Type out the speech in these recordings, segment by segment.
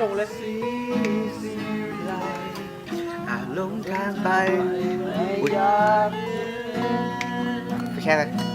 จงเลยสีสีไรอะลงทางไป ไม่อุ๊ยอยากเห็นไปแค่ไหนน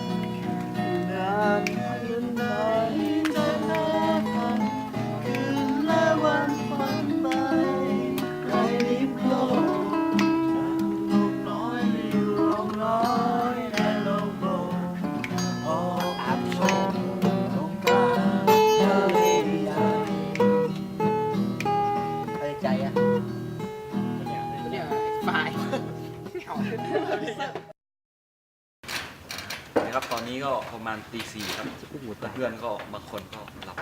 ณตีสี่ครับเพื่อนๆก็บางคนก็หลับ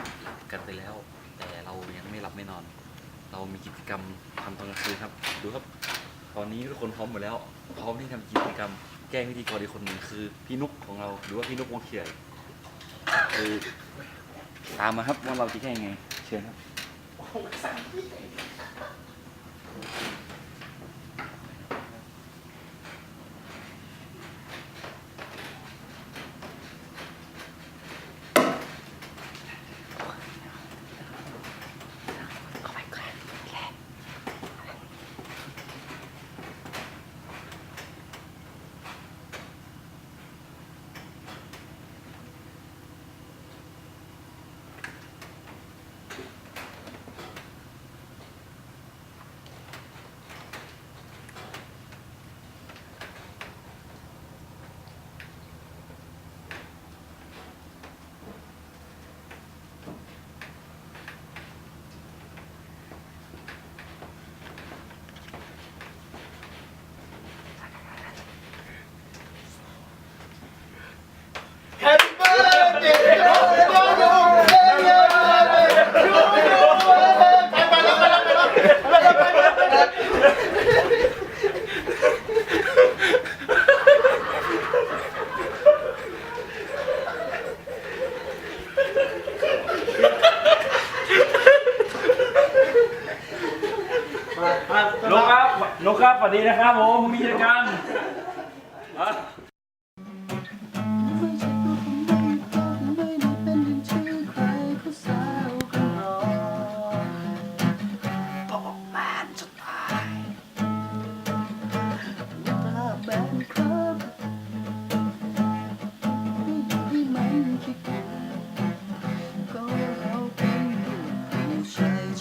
กันไปแล้ว แต่เรายังไม่หลับไม่นอน เรามีกิจกรรมทำตอนกลางคืนครับ ดูครับ ตอนนี้ทุกคนพร้อมหมดแล้ว พร้อมที่ทำกิจกรรม แกล้งพิธีกรอีกคนหนึ่งคือพี่นุกของเราหรือว่าพี่นุกวงเขียนคือตามมาครับว่าเราจะแกล้งไง เชิญครับ นะครับผมมีกิจกรรมอะ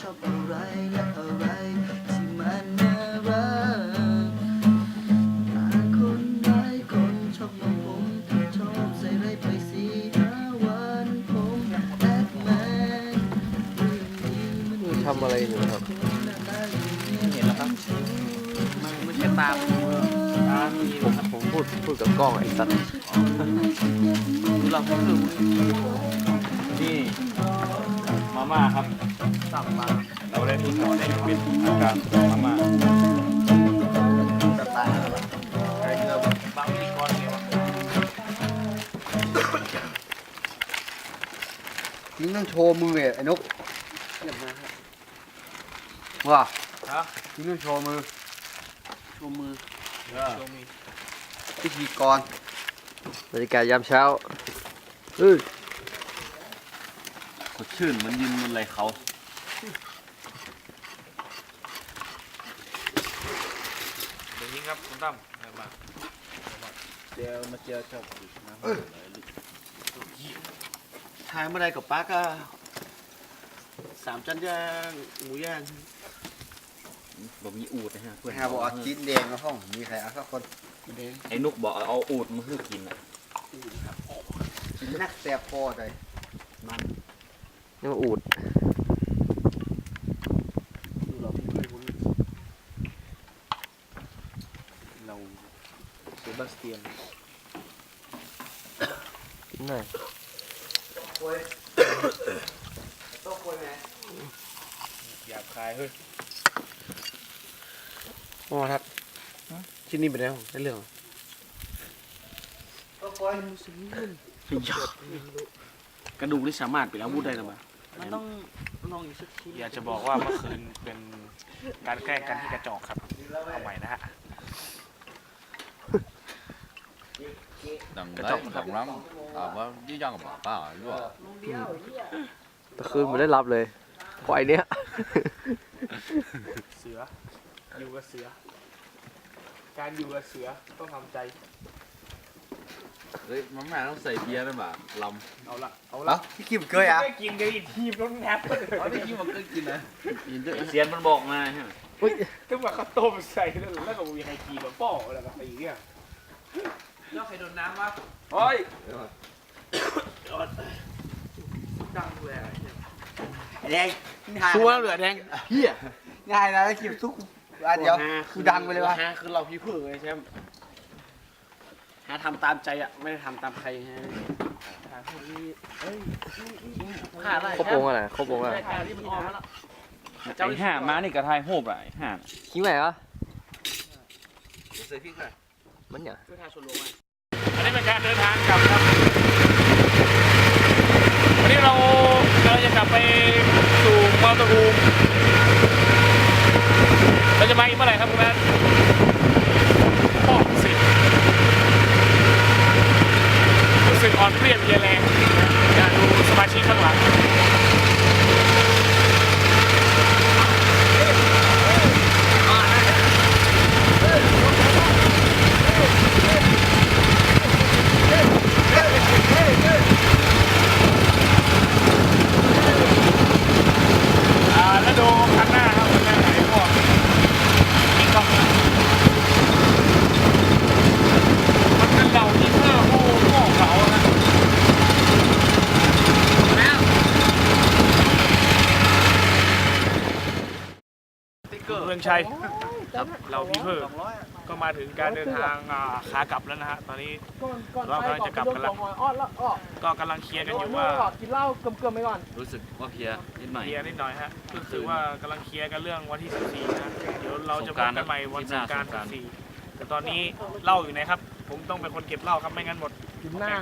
ชอบอะไรและ ไอ้สัตว์เราก็คือนี่มาม่าครับสับมาเราได้ทดสอบในวิทย์อาการมาม่าจะตายแล้วบางพิธีกรเนี่ยจริงต้องโชว์มือไอ้นกว่าฮะจริงต้องโชว์มือโชว์มือโชว์มือ พิธีกรบรรยากาศยามเช้าเอ้ยสดชื่นเหมันยืนบนไหล่เขาเดี๋ยวยิงครับคุณตั้มเอามาเดี๋ยวมาเจอเจ้าอีกนะทายเมื่อไรกับป้าก็สามจันย่างหมูย่างบอกมีอูดนะฮะเพื่อนหาบอกเอาจีนแดงมาห้อง มีใครเอาสักคน ไอ้นุกบอกเอาอูดมาให้กินอะนักแสบคอเลยมันนี่มาอูดเราเสียบัสสเตียนกินหน่อยหยาบคายเฮ้ยโอ้ครับ ชิ้นนี้เป็นไงได้เรื่องกระดูกที่สามารถเป็นอาวุธได้หรือเปล่ามันต้องลองอีกสักทีอยากจะบอกว่าเมื่อคืนเป็นการแกล้งกันที่กระจอกครับเอาใหม่นะฮะ đằng đấy đằng lắm à vâng chứ dân bảo bảo luôn ตะคืนไม่ได้รับเลยเพราะไอเนี้ยเสืออยู่กับเสือ การอยู่กับเสือต้องทำใจ đấy mắm mè nó xài bia đấy mà lòng เอาละเอาละพี่กิมเคยอะไม่กินกันอีกทีมต้องแนบก็เลย có đi nhưng mà cứ kì này เสียนมันบอกมาใช่ไหมต้องมาข้าวต้มใส่แล้วแล้วก็มีไฮกีแบบป้อแล้วก็ตีเนี่ยยอดใครโดนน้ำวะโอ้ยดังเลยอะแดงชัวร์เหลือแดงเฮียง่ายนะกิมทุก อันเดียวคือดังไปเลยวะ ฮะคือเราพี่เพื่อไงใช่ไหมหาทำตามใจอะ ไม่ได้ทำตามใครฮะผ่าอะไรครบวงอะนะครบวงอะผ่าที่มันออกมาแล้วไอ้ห่ามานี่กระทายโหบอะไอ้ห่าคิดไหนวะ xài phích này มันอย่างช่วยทาชนลงมาอันนี้เป็นการเดินทางกลับครับ วันนี้เราเราจะกลับไปสู่มาตารูมเราจะมาอีกเมื่อไหร่ครับคุณแม่พ่อสิรู้สึกอ่อนเพลียเพลียแรงนะการดูสมาชิกข้างหลัง อ่าแล้วดูข้างหน้าครับข้างหน้าไหนพวกนี่ก็มันเป็นเหล่าที่เพื่อผู้โง่เขานะ เมืองชัยครับเราพี่เพื่อก็มาถึงการเดินทางอ่าขากลับแล้วนะฮะตอนนี้ เรากำลังจะกลับกันแล้วก็กำลังเคลียร์กันอยู่ว่ารู้สึกว่าเพลียนิดหน่อย เคลียร์นิดหน่อยฮะก็คือว่ากำลังเคลียร์กันเรื่องวันที่ 14นะเดี๋ยวเราจะพบกันใหม่วันสงกรารสงกรานต์ 14แต่ตอนนี้เหล้าอยู่ไหนครับ ผมต้องเป็นคนเก็บเหล้าครับไม่งั้นหมดหน้า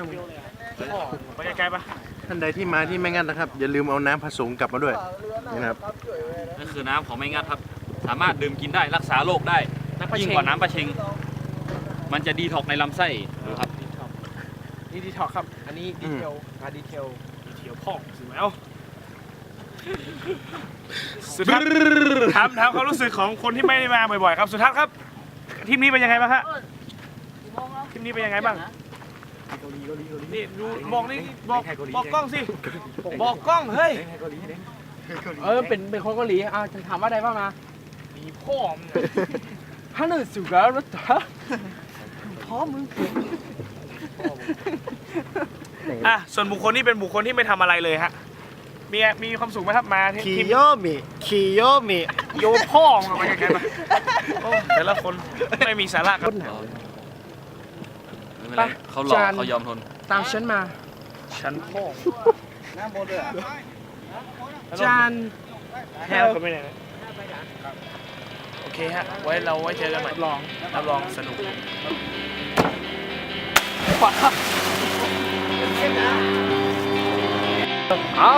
ไปไกลๆปะท่านใดที่มาที่ไม่งั้นนะครับ อย่าลืมเอาน้ำผสมกลับมาด้วยนี่นะครับ นั่นคือน้ำของไม่งัดครับ สามารถดื่มกินได้รักษาโรคได้ยิ่งกว่าน้ำปลาเชง มันจะดีท็อกในลำไส้ดูครับ นี่ดีท็อกครับ อันนี้ดีเทลงานดีเทลดีเทลพ่อสิแมวสุดท้ายถามถามความรู้สึกของคนที่ไม่ได้มาบ่อยๆครับ สุดท้ายครับทีมนี้เป็นยังไงบ้างฮะทีมนี้เป็นยังไงบ้างนี่ดูบอกนี่บอกบอกกล้องสิบอกกล้องเฮ้ย เออเป็นเป็นคนเกาหลีอ่าจะถามว่าอะไรบ้างมา มีพ่อมึงอะฮันนึสุกะรถจ้าพ่อมึงอะส่วนบุคคลนี่เป็นบุคคลที่ไม่ทำอะไรเลยฮะมีมีความสุขไหมครับมาที่คิทีมโยมิคิโยมิโยพ่อมึงอะไปไกลๆไปโอ้แต่ละคนไม่มีสาระครับไม่เป็นไรเขาหลอกจาน เขายอมทน ตามฉันมาฉันพ่อจานแฮลก็ไม่ได้นะโอ เคฮะ ไว้เราไว้เจอกันใหม่รับรองรับรองสนุกเอา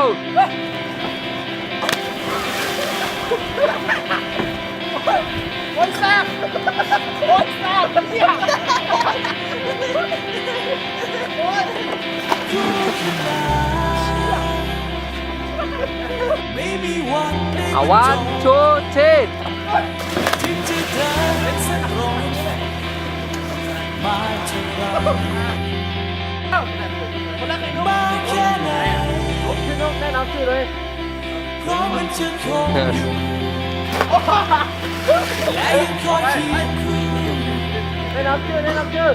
เอาวันชูที แนะนำชื่อเลยแนะนำชื่อแนะนำชื่อ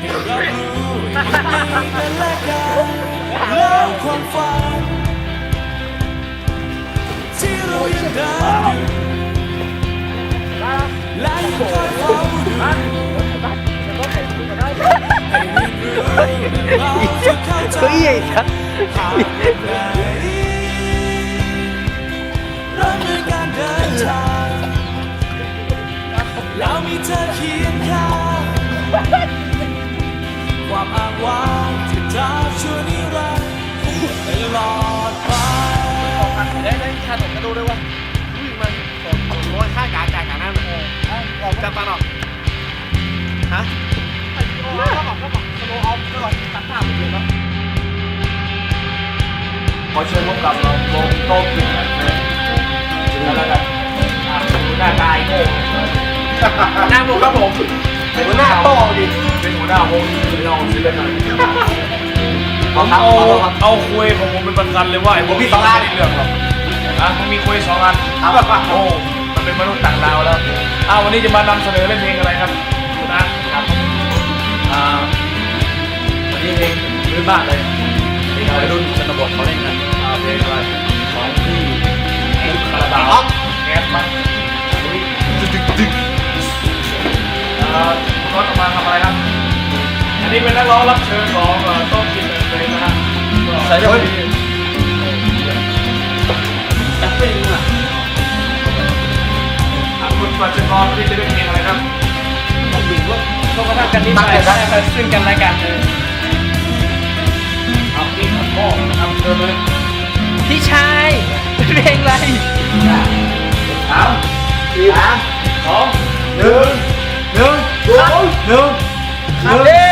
เสัสเริ่มด้วยการเดินทาง ก็เอี้อีกครัแล้วมีเธอเคียข้างความอ้างว้างที่ดาวชั่วนิรันดร์ลอดไปด้ได้ชามก็ดูด้วยว่า องสองร้อยค่ากาจากการนั้นเลยจับปลาหรอกฮะก็บอกก็บอกสโลออฟก็บอกตัดภาพไปเลยเนาะขอเชิญพบกับเราวงโต๊ะกินกันเลยแล้วแล้วกันอะดูหน้าตายโง่หน้าผมครับผมหัวหน้าโต้ดิเป็นหัวหน้าวงที่เราซื้อเลยครับผเอามครับเอาเอาครับเอาคุยของผมเป็นประกันเลยว่าไอ้พวกผมมีนี้สองอันไม่ได้เรื่องหรอกอะมึงมีคุยสองอันครับโอ้ มันเป็นมนุษย์ต่างดาวแล้วอ้าววันนี้จะมานำเสนอเล่นเพลงอะไรครับคุณอาร์ตครับอ่าวันนี้เพลงพื้นบ้านเลยเพลงอะไรรุ่นชนบทเขาเล่นกันอ่าเพลงอะไรของพี่แอนคาราบาวแก๊สมั้งดึกดึกดึกอ่าคุณรถออกมาทำอะไรครับอันนี้เป็นนักร้องรับเชิญของเอ่อโต้นกินเลยนะฮะใส่ด้ คุณปัจจุบันที่จะเป็นเพลงอะไรครับผมบิดว่าต้องกระทั่งกันนิดหน่อยนะซึ่งกันและกันเลยเอาพี่ครับพ่อทำเชิญเลยพี่ชายเพลงอะไรสามสี่สามสองหนึ่งหนึ่งสองหนึ่ง